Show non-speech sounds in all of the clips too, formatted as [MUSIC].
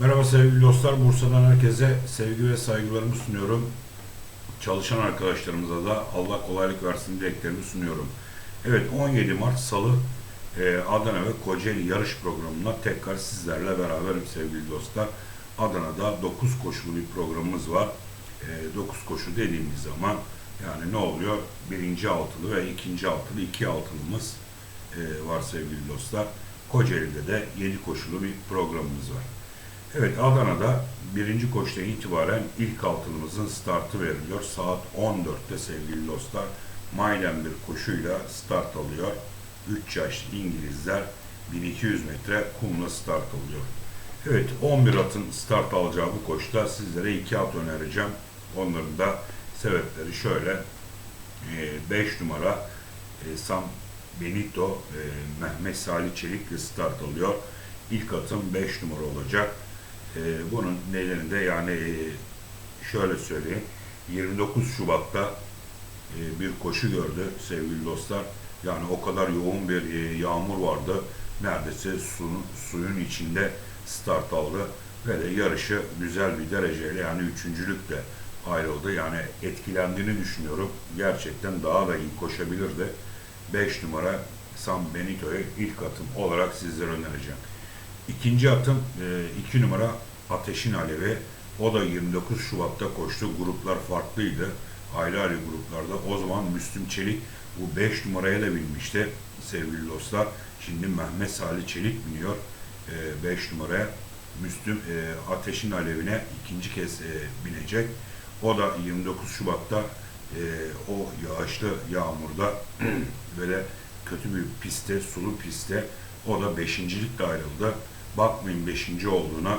Merhaba sevgili dostlar. Bursa'dan herkese sevgi ve saygılarımı sunuyorum. Çalışan arkadaşlarımıza da Allah kolaylık versin dileklerimi sunuyorum. Evet 17 Mart Salı e, Adana ve Kocaeli yarış programına tekrar sizlerle beraberim sevgili dostlar. Adana'da 9 koşulu bir programımız var. 9 koşu dediğimiz zaman yani ne oluyor? Birinci altılı ve ikinci altılı iki altılımız e, var sevgili dostlar. Kocaeli'de de 7 koşulu bir programımız var. Evet Adana'da birinci koşudan itibaren ilk altılımızın startı veriliyor. Saat 14'te sevgili dostlar. Maylen bir koşuyla start alıyor. 3 yaşlı İngilizler 1200 metre kumla start alıyor. Evet 11 atın start alacağı bu koşuda sizlere 2 at önereceğim. Onların da sebepleri şöyle. 5 numara e, Sam Benito e, Mehmet Salih Çelik'le start alıyor. İlk atım 5 numara olacak. E, bunun nedeni de yani e, şöyle söyleyeyim. 29 Şubat'ta e, bir koşu gördü sevgili dostlar. Yani o kadar yoğun bir e, yağmur vardı. Neredeyse suyun, suyun içinde start aldı ve de yarışı güzel bir dereceyle yani üçüncülükle ayrıldı. Yani etkilendiğini düşünüyorum. Gerçekten daha da iyi koşabilirdi. 5 numara Sam Benito'yu ilk atım olarak sizlere önereceğim. İkinci atım 2 e, numara Ateşin Alevi. O da 29 Şubat'ta koştu. Gruplar farklıydı. Ayrı ayrı gruplarda. O zaman Müslüm Çelik bu 5 numaraya da binmişti sevgili dostlar. Şimdi Mehmet Salih Çelik biniyor 5 e, numaraya. Müslüm e, Ateşin Alevine ikinci kez binecek. O da 29 Şubat'ta o yağışlı yağmurda [CLEARS THROAT] böyle kötü bir piste, sulu piste o da beşincilikle ayrıldı. Bakmayın beşinci olduğuna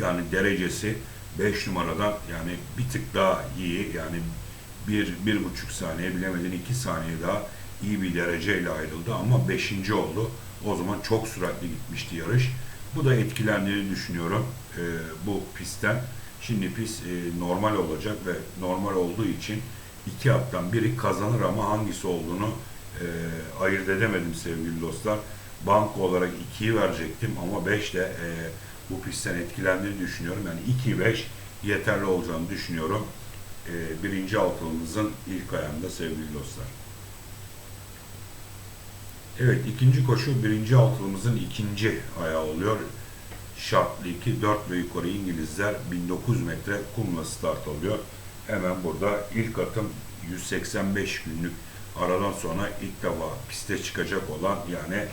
yani derecesi 5 numaradan yani bir tık daha iyi yani bir, bir buçuk saniye bilemedin iki saniye daha iyi bir dereceyle ayrıldı ama beşinci oldu. O zaman çok süratli gitmişti yarış. Bu da etkilendiğini düşünüyorum e, bu pistten. Şimdi pist e, normal olacak ve normal olduğu için iki attan biri kazanır ama hangisi olduğunu e, ayırt edemedim sevgili dostlar. Banko olarak 2'yi verecektim ama 5 de e, bu pistten etkilendiğini düşünüyorum. Yani 2-5 yeterli olacağını düşünüyorum. E, birinci altılımızın ilk ayağında sevgili dostlar. Evet ikinci koşu birinci altılımızın ikinci ayağı oluyor. Şartlı 2, 4 ve yukarı İngilizler 1900 metre kumla start alıyor. Hemen burada ilk atım 185 günlük aradan sonra ilk defa piste çıkacak olan yani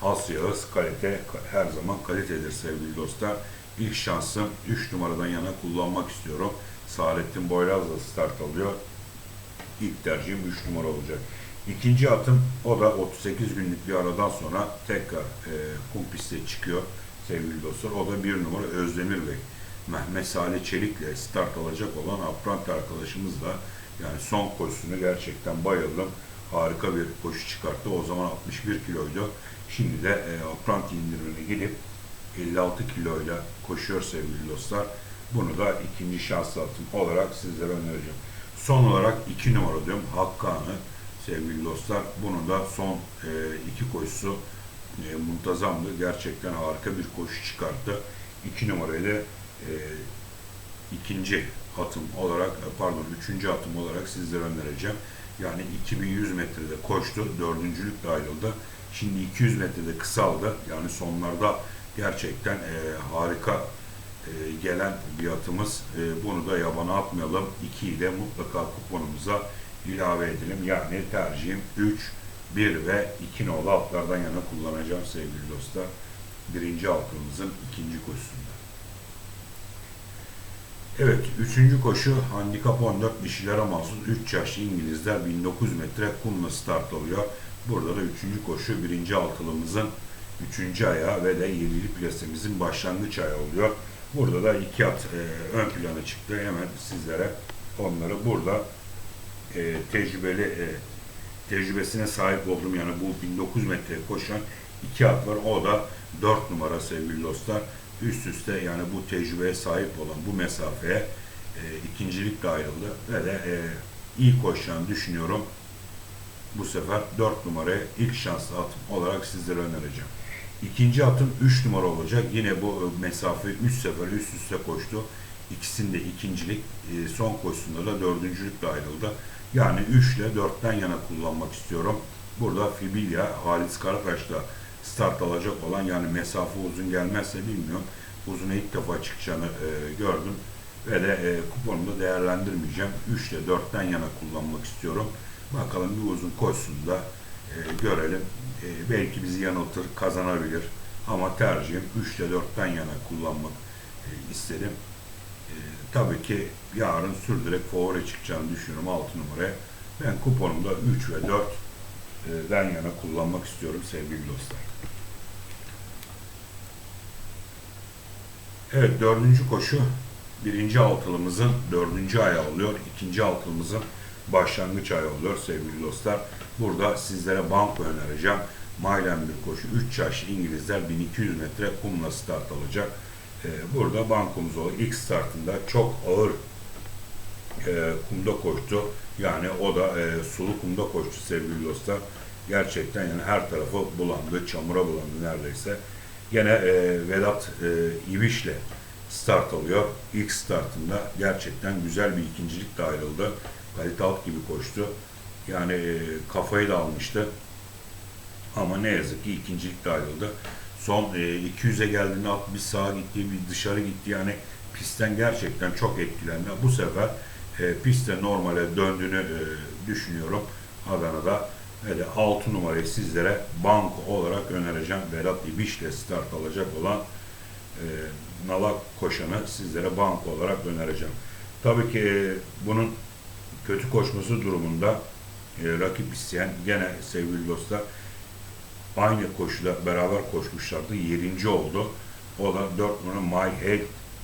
has yağız kalite her zaman kalitedir sevgili dostlar. İlk şansım 3 numaradan yana kullanmak istiyorum. Saadettin Boylaz'la start alıyor. İlk tercihim 3 numara olacak. İkinci atım o da 38 günlük bir aradan sonra tekrar e, kum piste çıkıyor sevgili dostlar. O da bir numara Özdemir Bey. Mehmet Salih Çelik'le start alacak olan Aprant arkadaşımızla yani son koşusunu gerçekten bayıldım. Harika bir koşu çıkarttı. O zaman 61 kiloydu. Şimdi de e, Aprant indirimine gidip 56 kiloyla koşuyor sevgili dostlar. Bunu da ikinci şans atım olarak sizlere önereceğim. Son olarak iki numara diyorum Hakkani sevgili dostlar. Bunu da son e, iki koşusu e, muntazamdı. Gerçekten harika bir koşu çıkarttı. İki numarayla e, ikinci atım olarak e, pardon üçüncü atım olarak sizlere önereceğim. Yani 2100 metrede koştu. Dördüncülükle ayrıldı. Şimdi 200 metrede kısaldı. Yani sonlarda gerçekten e, harika e, gelen bir atımız. E, bunu da yabana atmayalım. 2'yi de mutlaka kuponumuza ilave edelim. Yani tercihim 3, 1 ve 2 nolu altlardan yana kullanacağım sevgili dostlar. Birinci altımızın ikinci koşusunda. Evet, üçüncü koşu handikap 14 dişilere mahsus 3 yaşlı İngilizler 1900 metre kumla start alıyor. Burada da üçüncü koşu birinci altılımızın üçüncü ayağı ve de yedili plasemizin başlangıç ayağı oluyor. Burada da iki at e, ön plana çıktı. Hemen sizlere onları burada e, tecrübeli e, tecrübesine sahip oldum. Yani bu 1900 metre koşan iki at var. O da 4 numara sevgili dostlar. Üst üste yani bu tecrübeye sahip olan bu mesafeye e, ikincilikle ayrıldı ve de e, iyi koşacağını düşünüyorum. Bu sefer 4 numaraya ilk şanslı atım olarak sizlere önereceğim. İkinci atım 3 numara olacak. Yine bu e, mesafe 3 sefer üst üste koştu. İkisinde ikincilik, e, son koşusunda da dördüncülükle ayrıldı. Yani 3 ile 4'ten yana kullanmak istiyorum. Burada Fibilya, Halis Karakaş'la start alacak olan yani mesafe uzun gelmezse bilmiyorum. Uzun ilk defa çıkacağını e, gördüm. Ve de e, kuponu da değerlendirmeyeceğim. 3 ile 4'ten yana kullanmak istiyorum. Bakalım bir uzun koşusunda e, görelim. E, belki bizi yanıltır, kazanabilir. Ama tercihim 3 ile 4'ten yana kullanmak e, isterim. E, tabii ki yarın sürdürerek favori çıkacağını düşünüyorum 6 numaraya. Ben kuponumda 3 ve 4 e, den yana kullanmak istiyorum sevgili dostlar. Evet dördüncü koşu birinci altılımızın dördüncü ayağı oluyor. ikinci altılımızın başlangıç ayağı oluyor sevgili dostlar. Burada sizlere banko önereceğim. Maylen bir koşu 3 yaşlı İngilizler 1200 metre kumla start alacak. Ee, burada bankomuz o ilk startında çok ağır e, kumda koştu. Yani o da e, sulu kumda koştu sevgili dostlar. Gerçekten yani her tarafı bulandı, çamura bulandı neredeyse. Gene e, Vedat e, İviş'le start alıyor. İlk startında gerçekten güzel bir ikincilik de ayrıldı. Kalite alt gibi koştu. Yani e, kafayı da almıştı. Ama ne yazık ki ikincilik de ayrıldı. Son e, 200'e geldiğinde at bir sağa gitti, bir dışarı gitti. Yani pistten gerçekten çok etkilendi. Bu sefer e, pistte normale döndüğünü e, düşünüyorum Adana'da. Ve de 6 numarayı sizlere banko olarak önereceğim. Berat İbiş ile start alacak olan e, nala koşanı sizlere banko olarak önereceğim. Tabii ki e, bunun kötü koşması durumunda e, rakip isteyen gene sevgili dostlar aynı koşuda beraber koşmuşlardı. Yedinci oldu. O da 4 numara My Head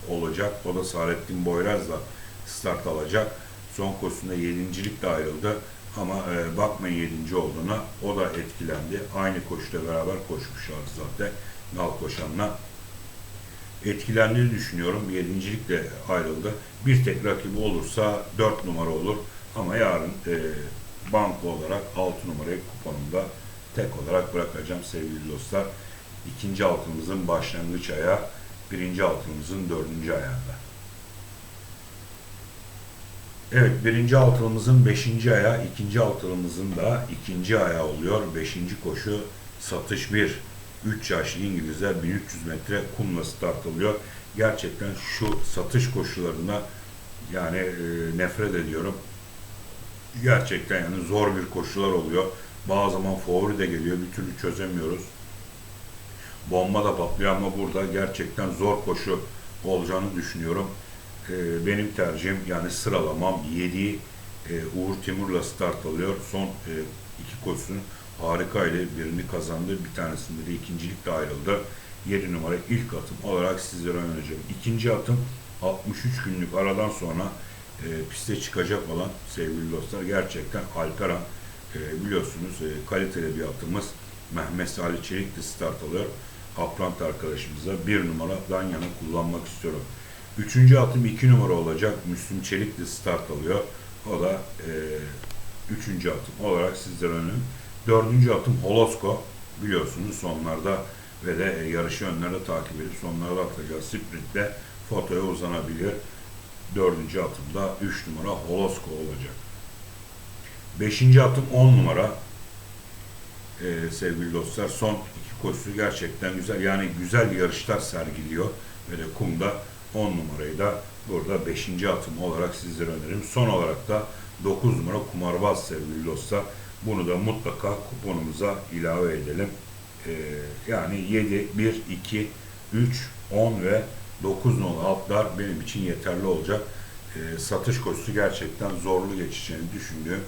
olacak. O da Saadettin Boyraz'la start alacak. Son koşusunda yedincilikle ayrıldı. Ama e, bakmayın yedinci olduğuna o da etkilendi. Aynı koşuda beraber koşmuşlardı zaten Nal koşanla. Etkilendiğini düşünüyorum. Yedincilikle ayrıldı. Bir tek rakibi olursa 4 numara olur. Ama yarın e, banko olarak 6 numarayı kuponumda tek olarak bırakacağım sevgili dostlar. İkinci altımızın başlangıç ayağı, birinci altımızın dördüncü ayağında. Evet, birinci altılımızın beşinci ayağı, ikinci altılımızın da ikinci ayağı oluyor. Beşinci koşu satış bir. 3 yaşlı İngilizler 1300 metre kumla start alıyor. Gerçekten şu satış koşularına yani e, nefret ediyorum. Gerçekten yani zor bir koşular oluyor. Bazı zaman favori de geliyor. Bir türlü çözemiyoruz. Bomba da patlıyor ama burada gerçekten zor koşu olacağını düşünüyorum. Ee, benim tercihim yani sıralamam 7 e, Uğur Timur'la start alıyor. Son e, iki koşusun harikaydı. Birini kazandı. Bir tanesinde de ikincilikle ayrıldı. 7 numara ilk atım olarak sizlere önereceğim. İkinci atım 63 günlük aradan sonra e, piste çıkacak olan sevgili dostlar gerçekten Alperen e, biliyorsunuz e, kaliteli bir atımız Mehmet Salih Çelik de start alıyor. Aprant arkadaşımıza bir numaradan yana kullanmak istiyorum. Üçüncü atım iki numara olacak. Müslüm Çelik de start alıyor. O da e, üçüncü atım olarak sizlere önüm. Dördüncü atım Holosko. Biliyorsunuz sonlarda ve de yarışı önlerde takip edip sonlarda atacağı sprintte fotoya uzanabilir. Dördüncü atımda üç numara Holosko olacak. Beşinci atım on numara. Ee, sevgili dostlar son iki koşusu gerçekten güzel. Yani güzel yarışlar sergiliyor. Ve de kumda 10 numarayı da burada 5. atım olarak sizlere öneririm. Son olarak da 9 numara kumarbaz sevgili dostlar. Bunu da mutlaka kuponumuza ilave edelim. Ee, yani 7, 1, 2, 3, 10 ve 9 nolu altlar benim için yeterli olacak. Ee, satış koşusu gerçekten zorlu geçeceğini düşündüğüm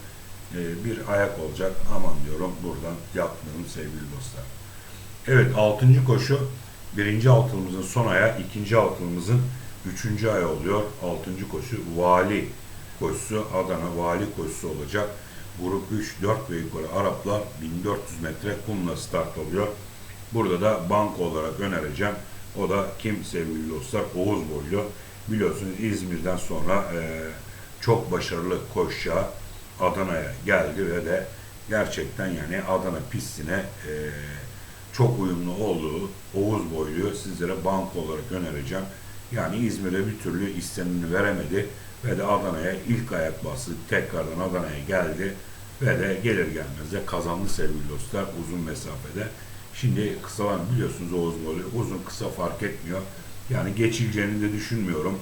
e, bir ayak olacak. Aman diyorum buradan yapmayalım sevgili dostlar. Evet 6. koşu birinci altılımızın son ayağı, ikinci altılımızın üçüncü ayağı oluyor. Altıncı koşu vali koşusu, Adana vali koşusu olacak. Grup 3, 4 ve yukarı Araplar 1400 metre kumla start alıyor. Burada da banko olarak önereceğim. O da kim sevgili dostlar? Oğuz boylu. Biliyorsunuz İzmir'den sonra e, çok başarılı koşacağı Adana'ya geldi ve de gerçekten yani Adana pistine e, çok uyumlu olduğu Oğuz boyluyu sizlere banko olarak önereceğim. Yani İzmir'e bir türlü istenini veremedi ve de Adana'ya ilk ayak bastı. Tekrardan Adana'ya geldi ve de gelir gelmez de kazandı sevgili dostlar uzun mesafede. Şimdi kısalar biliyorsunuz Oğuz boylu uzun kısa fark etmiyor. Yani geçileceğini de düşünmüyorum.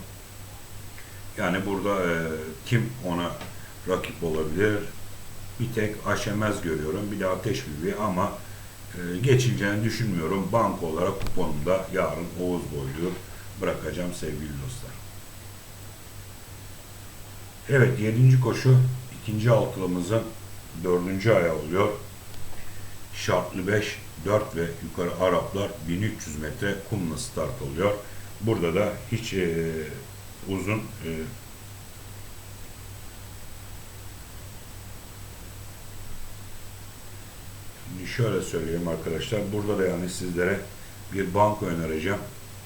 Yani burada e, kim ona rakip olabilir? Bir tek aşemez görüyorum. Bir de ateş bibi ama e, geçileceğini düşünmüyorum. Banko olarak kuponumda yarın Oğuz boyluyu bırakacağım sevgili dostlar. Evet 7. koşu ikinci altılımızın dördüncü ayağı oluyor. Şartlı 5, 4 ve yukarı Araplar 1300 metre kumla start oluyor. Burada da hiç e, uzun e, Şimdi şöyle söyleyeyim arkadaşlar. Burada da yani sizlere bir banko önereceğim.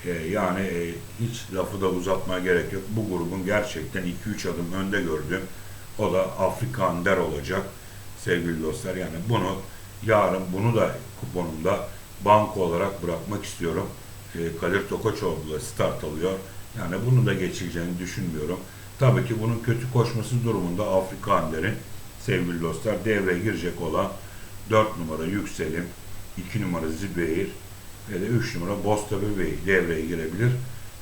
E, yani e, hiç lafı da uzatmaya gerek yok. Bu grubun gerçekten 2-3 adım önde gördüğüm o da Afrikan Der olacak sevgili dostlar. Yani bunu yarın bunu da kuponumda banko olarak bırakmak istiyorum. E, Kadir Tokoçoğlu start alıyor. Yani bunu da geçileceğini düşünmüyorum. Tabii ki bunun kötü koşması durumunda Afrika Ander'in sevgili dostlar devreye girecek olan 4 numara Yükselim, 2 numara Zibeyir ve de 3 numara Boztepe Bey devreye girebilir.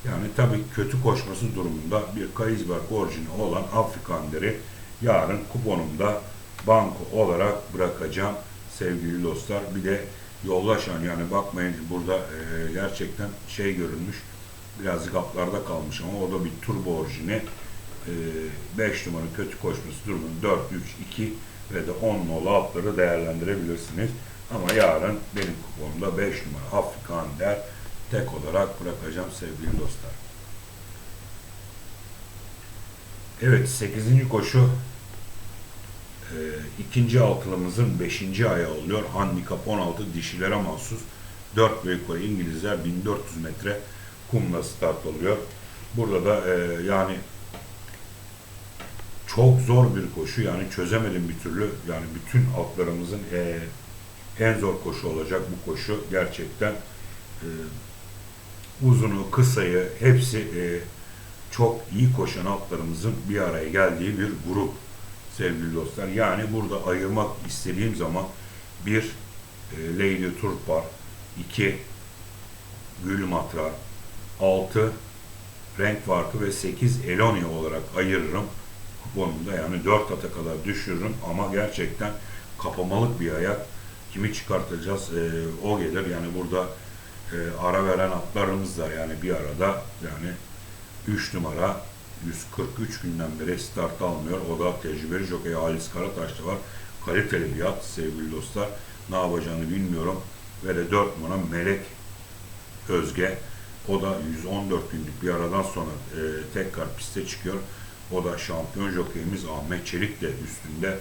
Yani tabii kötü koşması durumunda bir Kaizberg orijini olan Afrika Ander'i yarın kuponumda banko olarak bırakacağım sevgili dostlar. Bir de yollaşan yani bakmayın burada e, gerçekten şey görülmüş birazcık atlarda kalmış ama o da bir turbo orijini 5 numara kötü koşması durumunda 4, 3, 2 ve de 10 nolu atları değerlendirebilirsiniz. Ama yarın benim kuponumda 5 numara Afrikan der tek olarak bırakacağım sevgili dostlar. Evet 8. koşu e, ikinci altılımızın 5. ayağı oluyor. Handikap 16 dişilere mahsus 4 ve yukarı İngilizler 1400 metre kumla start oluyor. Burada da e, yani çok zor bir koşu yani çözemedim bir türlü yani bütün atlarımızın e, en zor koşu olacak bu koşu gerçekten e, uzunu kısayı hepsi e, çok iyi koşan atlarımızın bir araya geldiği bir grup sevgili dostlar. Yani burada ayırmak istediğim zaman bir e, Lady Turpar iki Gülmatra 6 renk farkı ve 8 Elonia olarak ayırırım. Kuponumda yani 4 ata kadar düşürürüm. Ama gerçekten kapamalık bir ayak. Kimi çıkartacağız e, o gelir. Yani burada e, ara veren atlarımız da yani bir arada yani 3 numara 143 günden beri start almıyor. O da tecrübeli jokey Halis Karataş'ta var. Kaliteli bir at sevgili dostlar. Ne yapacağını bilmiyorum. Ve de 4 numara Melek Özge. O da 114 günlük bir aradan sonra e, tekrar piste çıkıyor. O da şampiyon jokeyimiz Ahmet Çelik de üstünde.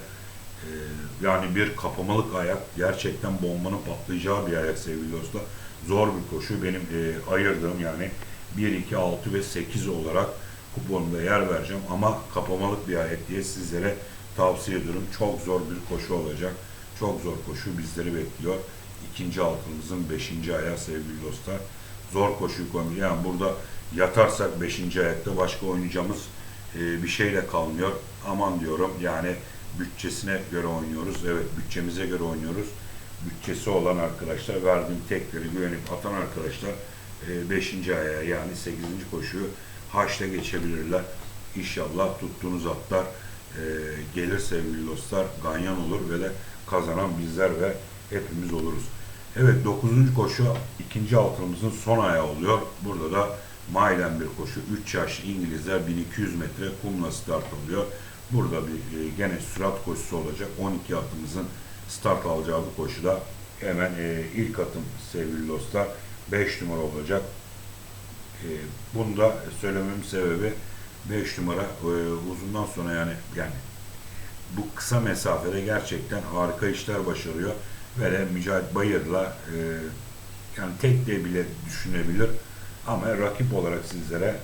E, yani bir kapamalık ayak. Gerçekten bombanın patlayacağı bir ayak sevgili dostlar. Zor bir koşu. Benim e, ayırdığım yani 1, 2, 6 ve 8 olarak kuponumda yer vereceğim. Ama kapamalık bir ayak diye sizlere tavsiye ediyorum. Çok zor bir koşu olacak. Çok zor koşu bizleri bekliyor. İkinci altımızın beşinci ayağı sevgili dostlar. Zor koşuyu koymuyor. Yani burada yatarsak beşinci ayakta başka oynayacağımız e, bir şeyle kalmıyor. Aman diyorum yani bütçesine göre oynuyoruz. Evet bütçemize göre oynuyoruz. Bütçesi olan arkadaşlar verdiğim tekleri güvenip atan arkadaşlar 5. E, aya yani 8. koşuyu haşta geçebilirler. İnşallah tuttuğunuz atlar e, gelir sevgili dostlar. Ganyan olur ve de kazanan bizler ve hepimiz oluruz. Evet 9. koşu ikinci altımızın son ayağı oluyor. Burada da Maylen bir koşu. 3 yaşlı İngilizler 1200 metre kumla start alıyor. Burada bir e, gene sürat koşusu olacak. 12 atımızın start alacağı bu koşuda hemen e, ilk atım sevgili dostlar 5 numara olacak. E, bunu da söylememin sebebi 5 numara e, uzundan sonra yani yani bu kısa mesafede gerçekten harika işler başarıyor ve de Mücahit Bayır'la e, yani tek de bile düşünebilir ama rakip olarak sizlere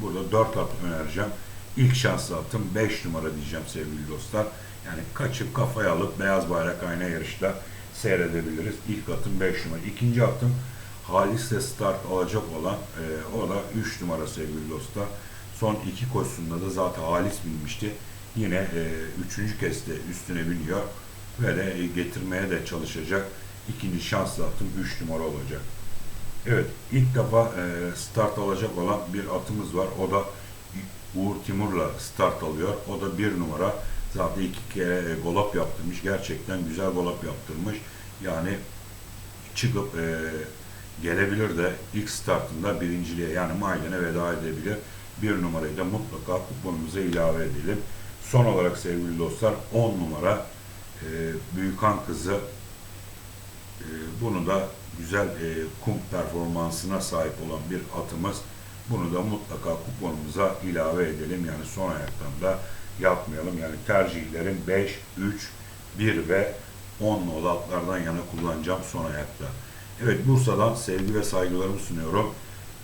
burada 4 at önereceğim. İlk şanslı atım 5 numara diyeceğim sevgili dostlar. Yani kaçıp kafaya alıp beyaz bayrak ayna yarışta seyredebiliriz. İlk atım 5 numara. İkinci atım Halis'le start alacak olan e, o da 3 numara sevgili dostlar. Son iki koşusunda da zaten Halis binmişti. Yine e, üçüncü kez de üstüne biniyor ve de e, getirmeye de çalışacak. İkinci şanslı atım 3 numara olacak. Evet, ilk defa e, start alacak olan bir atımız var. O da Uğur Timur'la start alıyor. O da bir numara. Zaten iki kere e, golap yaptırmış. Gerçekten güzel golap yaptırmış. Yani çıkıp e, gelebilir de ilk startında birinciliğe yani Mayden'e veda edebilir. Bir numarayı da mutlaka kuponumuza ilave edelim. Son olarak sevgili dostlar 10 numara e, Büyükan kızı e, bunu da güzel e, kum performansına sahip olan bir atımız. Bunu da mutlaka kuponumuza ilave edelim. Yani son ayaktan da yapmayalım. Yani tercihlerim 5, 3, 1 ve 10 nolu atlardan yana kullanacağım son ayakta. Evet Bursa'dan sevgi ve saygılarımı sunuyorum.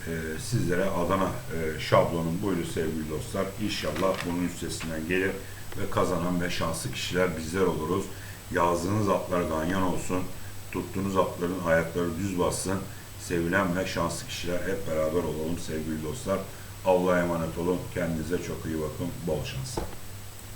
Ee, sizlere Adana e, şablonun buydu sevgili dostlar. İnşallah bunun üstesinden gelir ve kazanan ve şanslı kişiler bizler oluruz. Yazdığınız atlar ganyan olsun. Tuttuğunuz atların ayakları düz bassın. Sevilen ve şanslı kişiler hep beraber olalım sevgili dostlar. Allah'a emanet olun. Kendinize çok iyi bakın. Bol şans.